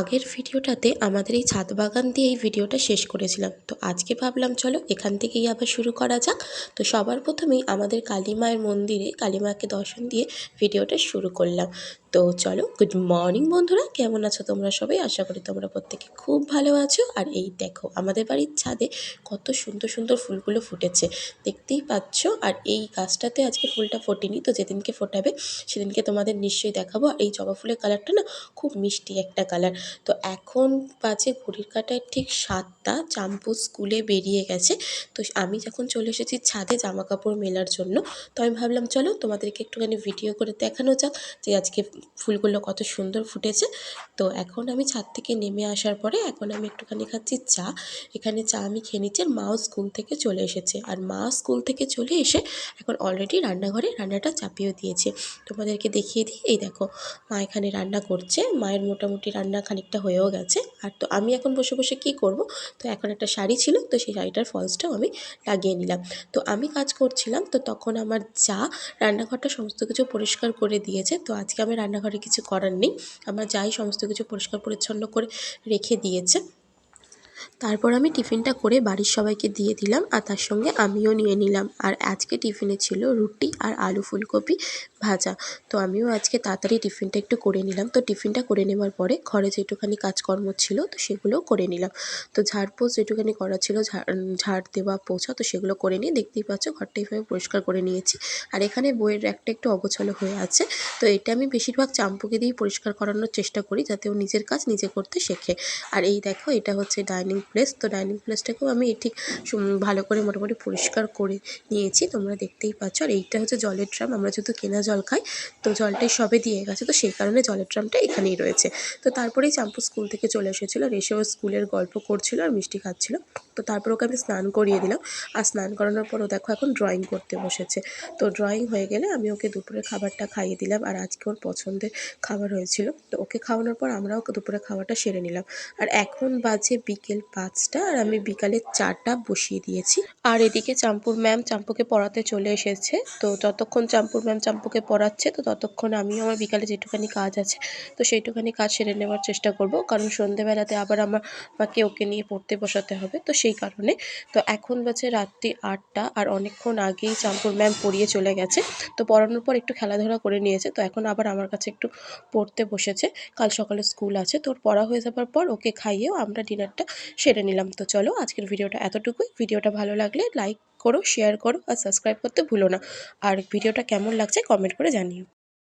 আগের ভিডিওটাতে আমাদের এই ছাদ বাগান দিয়ে এই ভিডিওটা শেষ করেছিলাম। তো আজকে ভাবলাম, চলো এখান থেকেই আবার শুরু করা যাক। তো সবার প্রথমেই আমাদের কালী মায়ের মন্দিরে কালী মাকে দর্শন দিয়ে ভিডিওটা শুরু করলাম। তো চলো গুড মর্নিং বন্ধুরা, কেমন আছো তোমরা সবাই? আশা করি তোমরা প্রত্যেকে খুব ভালো আছো। আর এই দেখো, আমাদের বাড়ির ছাদে কত সুন্দর সুন্দর ফুলগুলো ফুটেছে, দেখতেই পাচ্ছ? আর এই গাছটাতে আজকে ফুলটা ফোটেনি, তো যেদিনকে ফোটাবে সেদিনকে তোমাদের নিশ্চয়ই দেখাবো। আর এই জবা ফুলের কালারটা না খুব মিষ্টি একটা কালার। তো এখন বাজে ঘড়ির কাঁটায় ঠিক সাতটা, চাম্পু স্কুলে বেরিয়ে গেছে। তো আমি যখন চলে এসেছি ছাদে জামা কাপড় মেলার জন্য, তো আমি ভাবলাম, চলো তোমাদেরকে একটুখানি ভিডিও করে দেখানো যাক যে আজকে ফুলগুলো কত সুন্দর ফুটেছে। তো এখন আমি ছাদ থেকে নেমে আসার পরে এখন আমি একটুখানি খাচ্ছি চা। এখানে চা আমি খেয়ে নিচ্ছি আর মাও স্কুল থেকে চলে এসেছে। আর মা স্কুল থেকে চলে এসে এখন অলরেডি রান্নাঘরে রান্নাটা চাপিয়েও দিয়েছে। তোমাদেরকে দেখিয়ে দিই, এই দেখো, মা এখানে রান্না করছে। মায়ের মোটামুটি রান্না খানিকটা হয়েও গেছে। আর তো আমি এখন বসে বসে কী করব? তো এখন একটা শাড়ি ছিল, তো সেই শাড়িটার ফলসটাও আমি লাগিয়ে নিলাম। তো আমি কাজ করছিলাম, তো তখন আমার যা রান্নাঘরটা সমস্ত কিছু পরিষ্কার করে দিয়েছে। তো আজকে আমি রান্নাঘরে কিছু করার নেই। আমার যাই সমস্ত কিছু পরিষ্কার পরিচ্ছন্ন করে রেখে দিয়েছে। তারপর আমি টিফিনটা করে বাড়ির সবাইকে দিয়ে দিলাম আর তার সঙ্গে আমিও নিয়ে নিলাম। আর আজকে টিফিনে ছিল রুটি আর আলু ফুলকপি ভাজা। তো আমিও আজকে তাড়াতাড়ি টিফিনটা একটু করে নিলাম। তো টিফিনটা করে নেওয়ার পরে ঘরে যেটুখানি কাজকর্ম ছিল তো সেগুলোও করে নিলাম। তো ঝাড়পোছ যেটুখানি করা ছিল ঝাড় দেওয়া পোছা তো সেগুলো করে নিয়ে দেখতেই পাচ্ছ ঘরটা এইভাবে পরিষ্কার করে নিয়েছি। আর এখানে বইয়ের একটা একটু অগোছালো হয়ে আছে। তো এটা আমি বেশিরভাগ চাম্পুকে দিয়েই পরিষ্কার করানোর চেষ্টা করি যাতে ও নিজের কাজ নিজে করতে শেখে। আর এই দেখো এটা হচ্ছে ডাইনিং প্লেস। তো ডাইনিং প্লেসটাকেও আমি ঠিক ভালো করে মোটামুটি পরিষ্কার করে নিয়েছি। তোমরা দেখতেই পাচ্ছ। আর এইটা হচ্ছে জলের ড্রাম আমরা যেহেতু কেনা জল খাই, তো জলটাই সবে দিয়ে গেছে। তো সেই কারণে জলের ড্রামটা এখানেই রয়েছে। তো তারপরেই চাম্পু স্কুল থেকে চলে এসেছিল। আর এসেও স্কুলের গল্প করছিল আর মিষ্টি খাচ্ছিল। তো তারপর ওকে আমি স্নান করিয়ে দিলাম। আর স্নান করানোর পর ও দেখো এখন ড্রয়িং করতে বসেছে। তো ড্রয়িং হয়ে গেলে আমি ওকে দুপুরের খাবারটা খাইয়ে দিলাম। আর আজকে ওর পছন্দের খাবার হয়েছিল। তো ওকে খাওয়ানোর পর আমরাও দুপুরের খাবারটা সেরে নিলাম। আর এখন বাজে বিকেল পাঁচটা আর আমি বিকালে চারটা বসিয়ে দিয়েছি। আর এদিকে চাম্পুর ম্যাম চাম্পুকে পড়াতে চলে এসেছে। তো যতক্ষণ চাম্পুর ম্যাম চাম্পুকে পড়াচ্ছে, তো ততক্ষণ আমিও আমার বিকালে যেটুখানি কাজ আছে, তো সেইটুখানি কাজ সেরে নেওয়ার চেষ্টা করব। কারণ সন্ধেবেলাতে আবার আমার মাকে ওকে নিয়ে পড়তে বসাতে হবে, তো সেই কারণে। তো এখন বাজে রাত্রি আটটা আর অনেকক্ষণ আগেই চাম্পুর ম্যাম পড়িয়ে চলে গেছে। তো পড়ানোর পর একটু খেলাধুলা করে নিয়েছে, তো এখন আবার আমার কাছে একটু পড়তে বসেছে। কাল সকালে স্কুল আছে তোর পড়া হয়ে যাবার পর ওকে খাইয়েও আমরা ডিনারটা সেরে নিলাম। তো চলো আজকের ভিডিওটা এতটুকুই। ভিডিওটা ভালো লাগলে লাইক করো শেয়ার করো আর সাবস্ক্রাইব করতে ভুলো না। আর ভিডিওটা কেমন লাগছে কমেন্ট করে জানিও।